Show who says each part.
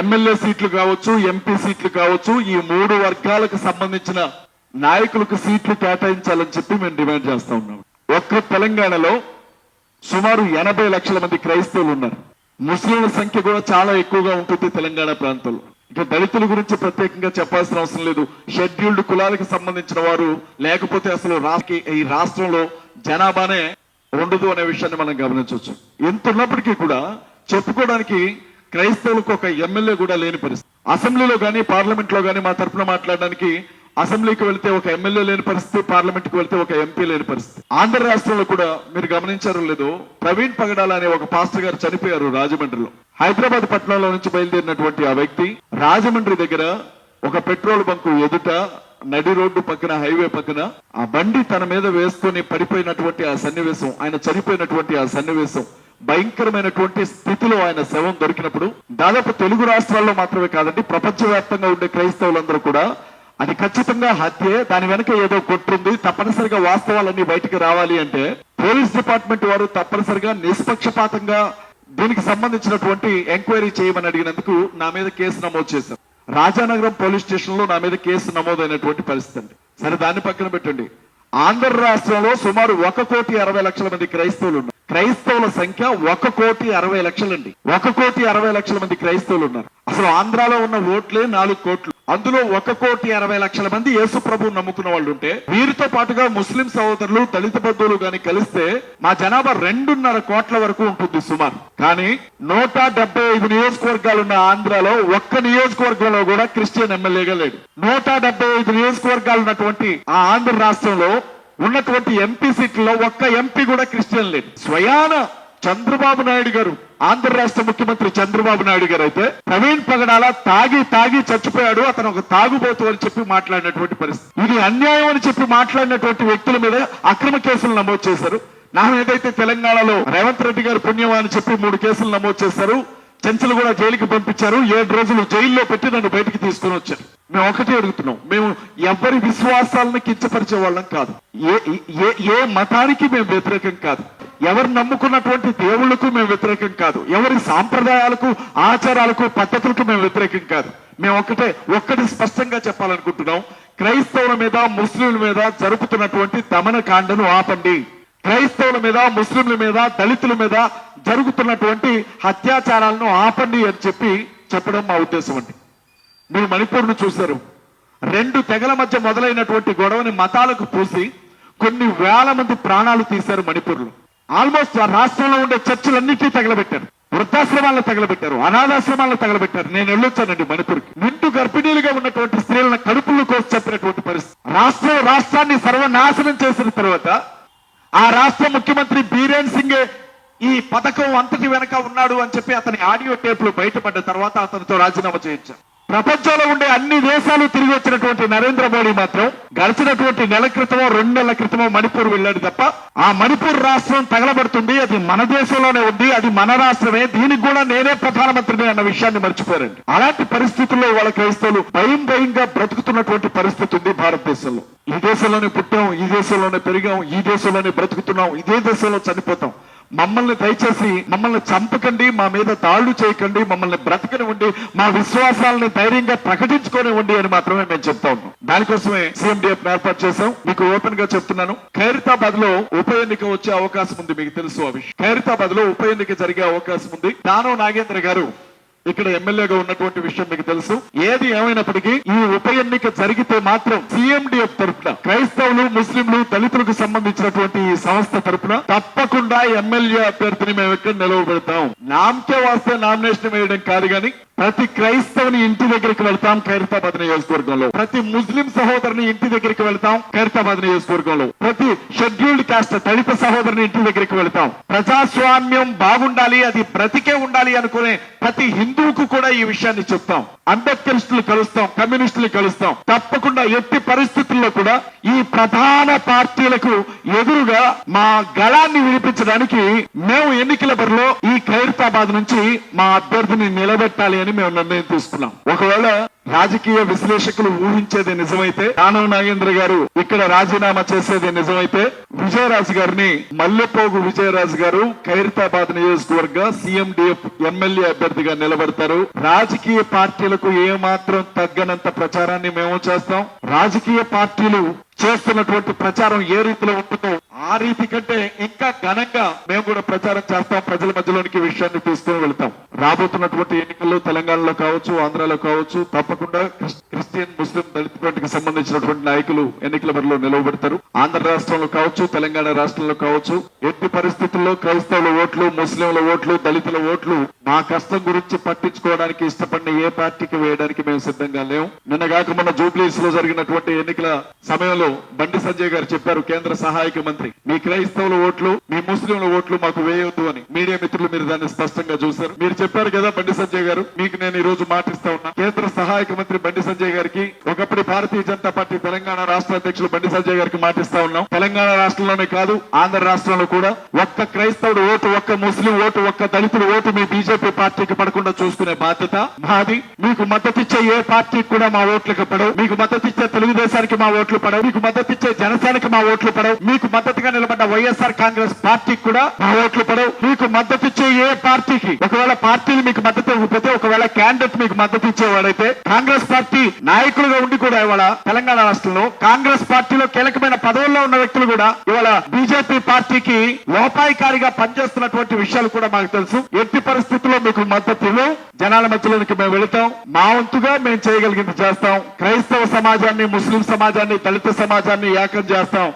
Speaker 1: MLA సీట్లు కావచ్చు MP సీట్లు కావచ్చు ఈ మూడు వర్గాలకు సంబంధించిన నాయకులకు సీట్లు కేటాయించాలని చెప్పి మేము డిమాండ్ చేస్తా ఉన్నాం. ఒక్క తెలంగాణలో సుమారు ఎనభై లక్షల మంది క్రైస్తవులు ఉన్నారు. ముస్లింల సంఖ్య కూడా చాలా ఎక్కువగా ఉంటుంది తెలంగాణ ప్రాంతంలో. ఇక దళితుల గురించి ప్రత్యేకంగా చెప్పాల్సిన అవసరం లేదు. షెడ్యూల్డ్ కులాలకు సంబంధించిన వారు లేకపోతే అసలు ఈ రాష్ట్రంలో జనాభానే ఉండదు అనే విషయాన్ని మనం గమనించవచ్చు. ఎంత ఉన్నప్పటికీ కూడా చెప్పుకోవడానికి క్రైస్తవులకు ఒక ఎమ్మెల్యే కూడా లేని పరిస్థితి. అసెంబ్లీలో కానీ పార్లమెంట్లో కానీ మా తరఫున మాట్లాడడానికి అసెంబ్లీకి వెళ్తే ఒక ఎమ్మెల్యే లేని పరిస్థితి పార్లమెంట్కి వెళ్తే ఒక ఎంపీ లేని పరిస్థితి. ఆంధ్ర రాష్ట్రంలో కూడా మీరు గమనించారో లేదు ప్రవీణ్ పగడాల అనే ఒక పాస్టర్ గారు చనిపోయారు రాజమండ్రిలో. హైదరాబాద్ పట్టణంలో నుంచి బయలుదేరినటువంటి ఆ వ్యక్తి రాజమండ్రి దగ్గర ఒక పెట్రోల్ బంకు ఎదుట నడి రోడ్డు పక్కన హైవే పక్కన ఆ బండి తన మీద వేసుకొని పడిపోయినటువంటి ఆ సన్నివేశం ఆయన చనిపోయినటువంటి ఆ సన్నివేశం భయంకరమైనటువంటి స్థితిలో ఆయన శవం దొరికినప్పుడు దాదాపు తెలుగు రాష్ట్రాల్లో మాత్రమే కాదండి ప్రపంచవ్యాప్తంగా ఉండే క్రైస్తవులందరూ కూడా అది ఖచ్చితంగా హత్యే దాని వెనక ఏదో కొట్టుంది తప్పనిసరిగా వాస్తవాలన్నీ బయటికి రావాలి అంటే పోలీస్ డిపార్ట్మెంట్ వారు తప్పనిసరిగా నిష్పక్షపాతంగా దీనికి సంబంధించినటువంటి ఎంక్వైరీ చేయమని అడిగినందుకు నా మీద కేసు నమోదు చేశారు. రాజానగరం పోలీస్ స్టేషన్లో నా మీద కేసు నమోదైనటువంటి పరిస్థితి అండి. సరే దాన్ని పక్కన పెట్టండి. ఆంధ్ర రాష్ట్రంలో సుమారు ఒక కోటి అరవై లక్షల మంది క్రైస్తవులు ఉన్నారు. క్రైస్తవుల సంఖ్య ఒక కోటి అరవై లక్షలండి. ఒక కోటి అరవై లక్షల మంది క్రైస్తవులు ఉన్నారు. అసలు ఆంధ్రాలో ఉన్న ఓట్లే నాలుగు కోట్లు. అందులో ఒక కోటి అరవై లక్షల మంది యేసు ప్రభు నమ్ముకున్న వాళ్ళు ఉంటే వీరితో పాటుగా ముస్లిం సహోదరులు దళిత బంధువులు గాని కలిస్తే మా జనాభా రెండున్నర కోట్ల వరకు ఉంటుంది సుమారు. కానీ నూట డెబ్బై ఐదు నియోజకవర్గాలు ఉన్న ఆంధ్రాలో ఒక్క నియోజకవర్గంలో కూడా క్రిస్టియన్ ఎమ్మెల్యేగా లేడు నూట డెబ్బై ఐదు నియోజకవర్గాలు ఉన్నటువంటి ఆ ఆంధ్ర రాష్ట్రంలో ఉన్నటువంటి ఎంపీ సీట్లలో ఒక్క ఎంపీ కూడా క్రిస్టియన్ లేదు. స్వయాన చంద్రబాబు నాయుడు గారు ఆంధ్ర రాష్ట్ర ముఖ్యమంత్రి చంద్రబాబు నాయుడు గారు అయితే ప్రవీణ్ పగడాల తాగి తాగి చచ్చిపోయాడు అతను ఒక తాగుబోతు అని చెప్పి మాట్లాడినటువంటి పరిస్థితి. ఇది అన్యాయం అని చెప్పి మాట్లాడినటువంటి వ్యక్తుల మీద అక్రమ కేసులు నమోదు చేశారు. నా ఏదైతే తెలంగాణలో రేవంత్ రెడ్డి గారు పుణ్యమా అని చెప్పి మూడు కేసులు నమోదు చేశారు చెంచలు కూడా జైలుకి పంపించారు ఏడు రోజులు జైల్లో పెట్టి నన్ను బయటికి తీసుకుని వచ్చారు. మేము ఒకటే అడుగుతున్నాం. మేము ఎవరి విశ్వాసాలను కించపరిచే వాళ్ళం కాదు. ఏ ఏ ఏ మతానికి మేము వ్యతిరేకం కాదు. ఎవరు నమ్ముకున్నటువంటి దేవుళ్ళకు మేము వ్యతిరేకం కాదు. ఎవరి సాంప్రదాయాలకు ఆచారాలకు పద్ధతులకు మేము వ్యతిరేకం కాదు. మేము ఒకటే ఒక్కటి స్పష్టంగా చెప్పాలనుకుంటున్నాం. క్రైస్తవుల మీద ముస్లింల మీద జరుపుతున్నటువంటి దమన కాండను ఆపండి. క్రైస్తవుల మీద ముస్లింల మీద దళితుల మీద జరుగుతున్నటువంటి అత్యాచారాలను ఆపండి అని చెప్పి చెప్పడం మా ఉద్దేశం అండి. మీరు మణిపూర్ను చూశారు. రెండు తెగల మధ్య మొదలైనటువంటి గొడవని మతాలకు పూసి కొన్ని వేల మంది ప్రాణాలు తీశారు మణిపూర్లో. ఆల్మోస్ట్ ఆ రాష్ట్రంలో ఉండే చర్చలన్నింటినీ తగలబెట్టారు. వృద్ధాశ్రమాలను తగలబెట్టారు. అనాథాశ్రమాలను తగలబెట్టారు. నేను వెళ్ళొచ్చానండి మణిపూర్కి. నిండు గర్భిణీలుగా ఉన్నటువంటి స్త్రీలను కడుపులు కోసి చెప్పినటువంటి పరిస్థితి. రాష్ట్రం రాష్ట్రాన్ని సర్వనాశనం చేసిన తర్వాత ఆ రాష్ట్ర ముఖ్యమంత్రి బీరేన్ సింగ్ ఈ పథకం అంతటి వెనక ఉన్నాడు అని చెప్పి అతని ఆడియో టేపులు బయటపడ్డ తర్వాత అతనితో రాజీనామా చేయించారు. ప్రపంచంలో ఉండే అన్ని దేశాలు తిరిగి వచ్చినటువంటి నరేంద్ర మోడీ మాత్రం గడిచినటువంటి నెల క్రితమో రెండు నెలల క్రితమో మణిపూర్ వెళ్ళాడు తప్ప ఆ మణిపూర్ రాష్ట్రం తగలబడుతుంది అది మన దేశంలోనే ఉంది అది మన రాష్ట్రమే దీనికి కూడా నేనే ప్రధానమంత్రిని అన్న విషయాన్ని మర్చిపోయారండి అలాంటి పరిస్థితుల్లో వాళ్ళ క్రైస్తవులు భయం భయంగా బ్రతుకుతున్నటువంటి పరిస్థితి ఉంది భారతదేశంలో. ఈ దేశంలోనే పుట్టాం ఈ దేశంలోనే పెరిగాం ఈ దేశంలోనే బ్రతుకుతున్నాం ఇదే దేశంలో చనిపోతాం. మమ్మల్ని దయచేసి మమ్మల్ని చంపకండి మా మీద తాళ్ళు చేయకండి మమ్మల్ని బ్రతకనివ్వండి మా విశ్వాసాలని ధైర్యంగా ప్రకటించుకోనివ్వండి అని మాత్రమే మేము చెప్తా ఉన్నాం. దానికోసమే సీఎండిఎఫ్ ఏర్పాటు చేశాం. మీకు ఓపెన్గా చెప్తున్నాను. ఖైరతాబాద్లో ఉప ఎన్నిక వచ్చే అవకాశం ఉంది మీకు తెలుసు ఆ విషయం. ఖైరతాబాద్లో ఉప ఎన్నిక జరిగే అవకాశం ఉంది. దానో నాగేంద్ర గారు ఇక్కడ ఎమ్మెల్యేగా ఉన్నటువంటి విషయం మీకు తెలుసు. ఏది ఏమైనప్పటికీ ఈ ఉప ఎన్నిక జరిగితే మాత్రం సిఎండిఎఫ్ తరఫున క్రైస్తవులు ముస్లింలు దళితులకు సంబంధించినటువంటి ఈ సంస్థ తరఫున తప్పకుండా ఎమ్మెల్యే అభ్యర్థిని మేము ఇక్కడ నిలవబెడతాం. నామకే వాస్తే నామినేషన్ వేయడం కాదు గాని ప్రతి క్రైస్తవుని ఇంటి దగ్గరికి వెళ్తాం ఖైరతాబాద్ నియోజకవర్గంలో. ప్రతి ముస్లిం సహోదరుని ఇంటి దగ్గరికి వెళ్తాం ఖైరతాబాద్ నియోజకవర్గంలో. ప్రతి షెడ్యూల్డ్ కాస్ట్ దళిత సహోదరుని ఇంటి దగ్గరికి వెళ్తాం. ప్రజాస్వామ్యం బాగుండాలి అది బ్రతికే ఉండాలి అనుకునే ప్రతి హిందూ హిందూకు కూడా ఈ విషయాన్ని చెప్తాం. అంబేద్కరిస్టులు కలుస్తాం కమ్యూనిస్టులు కలుస్తాం. తప్పకుండా ఎట్టి పరిస్థితుల్లో కూడా ఈ ప్రధాన పార్టీలకు ఎదురుగా మా గళాన్ని వినిపించడానికి మేము ఎన్నికల బరిలో ఈ ఖైరతాబాద్ నుంచి మా అభ్యర్థిని నిలబెట్టాలి అని మేము నిర్ణయం తీసుకున్నాం. ఒకవేళ రాజకీయ విశ్లేషకులు ఊహించేది నిజమైతే దానం నాగేంద్ర గారు ఇక్కడ రాజీనామా చేసేది నిజమైతే విజయరాజు గారిని మల్లెపోగు విజయరాజు గారు ఖైరతాబాద్ నియోజకవర్గ సీఎండిఎఫ్ ఎమ్మెల్యే అభ్యర్థిగా నిలబడతారు. రాజకీయ పార్టీలకు ఏమాత్రం తగ్గనంత ప్రచారాన్ని మేము చేస్తాం. రాజకీయ పార్టీలు చేస్తున్నటువంటి ప్రచారం ఏ రీతిలో ఉంటుందో ఆ రీతి కంటే ఇంకా ఘనంగా మేము కూడా ప్రచారం చేస్తాం ప్రజల మధ్యలోనికి విషయాన్ని తీసుకుని వెళ్తాం. రాబోతున్నటువంటి ఎన్నికల్లో తెలంగాణలో కావచ్చు ఆంధ్రాలో కావచ్చు తప్పకుండా క్రిస్టియన్ ముస్లిం దళిత పార్టీకి సంబంధించినటువంటి నాయకులు ఎన్నికల బరిలో నిలవబెడతారు. ఆంధ్ర రాష్ట్రంలో కావచ్చు తెలంగాణ రాష్ట్రంలో కావచ్చు ఎట్టి పరిస్థితుల్లో క్రైస్తవుల ఓట్లు ముస్లింల ఓట్లు దళితుల ఓట్లు మా కష్టం గురించి పట్టించుకోవడానికి ఇష్టపడిన ఏ పార్టీకి వేయడానికి మేము సిద్ధంగా లేవు నిన్న కాక మొన్న జూబ్లీస్లో జరిగినటువంటి ఎన్నికల సమయంలో బండి సంజయ్ గారు చెప్పారు కేంద్ర సహాయక మంత్రి. మీ క్రైస్తవుల ఓట్లు మీ ముస్లింల ఓట్లు మాకు వేయొద్దు అని మీడియా మిత్రులు మీరు దాన్ని స్పష్టంగా చూశారు. మీరు చెప్పారు కదా బండి సంజయ్ గారు మీకు నేను ఈ రోజు మాటిస్తా ఉన్నా. కేంద్ర సహాయక మంత్రి బండి సంజయ్ గారికి ఒకప్పటి భారతీయ జనతా పార్టీ తెలంగాణ రాష్ట్ర అధ్యక్షులు బండి సంజయ్ గారికి మాటిస్తా ఉన్నాం. తెలంగాణ రాష్ట్రంలోనే కాదు ఆంధ్ర రాష్ట్రంలో కూడా ఒక్క క్రైస్తవుడు ఓటు ఒక్క ముస్లిం ఓటు ఒక్క దళితుడు ఓటు మీ బీజేపీ పార్టీకి పడకుండా చూసుకునే బాధ్యత మాది. మీకు మద్దతిచ్చే ఏ పార్టీకి కూడా మా ఓట్లకు పడవు. మీకు మద్దతిచ్చే తెలుగుదేశానికి మా ఓట్లు పడవు. మీకు మద్దతిచ్చే జనసేనకి మా ఓట్లు పడవు. మీకు మద్దతుగా నిలబడ్డ వైఎస్ఆర్ కాంగ్రెస్ పార్టీకి కూడా మా ఓట్లు పడవు. మీకు మద్దతు ఇచ్చే ఏ పార్టీకి? ఒకవేళ పార్టీలు మీకు మద్దతు ఇవ్వకపోతే ఒకవేళ క్యాండిడేట్ మీకు మద్దతు ఇచ్చేవాడైతే కాంగ్రెస్ పార్టీ నాయకులుగా ఉండి కూడా ఇవాళ తెలంగాణ రాష్ట్రంలో కాంగ్రెస్ పార్టీలో కీలకమైన పదవుల్లో ఉన్న వ్యక్తులు కూడా ఇవాళ బీజేపీ పార్టీకి లోపాయికారిగా పనిచేస్తున్నటువంటి విషయాలు కూడా మాకు తెలుసు. ఎట్టి పరిస్థితుల్లో మీకు మద్దతు ఇవ్వం. జనాల మధ్యలోనికి మేము వెళతాం. మా వంతుగా మేము చేయగలిగింది చేస్తాం. క్రైస్తవ సమాజాన్ని ముస్లిం సమాజాన్ని దళిత సమాజాన్ని ఏకం చేస్తాం.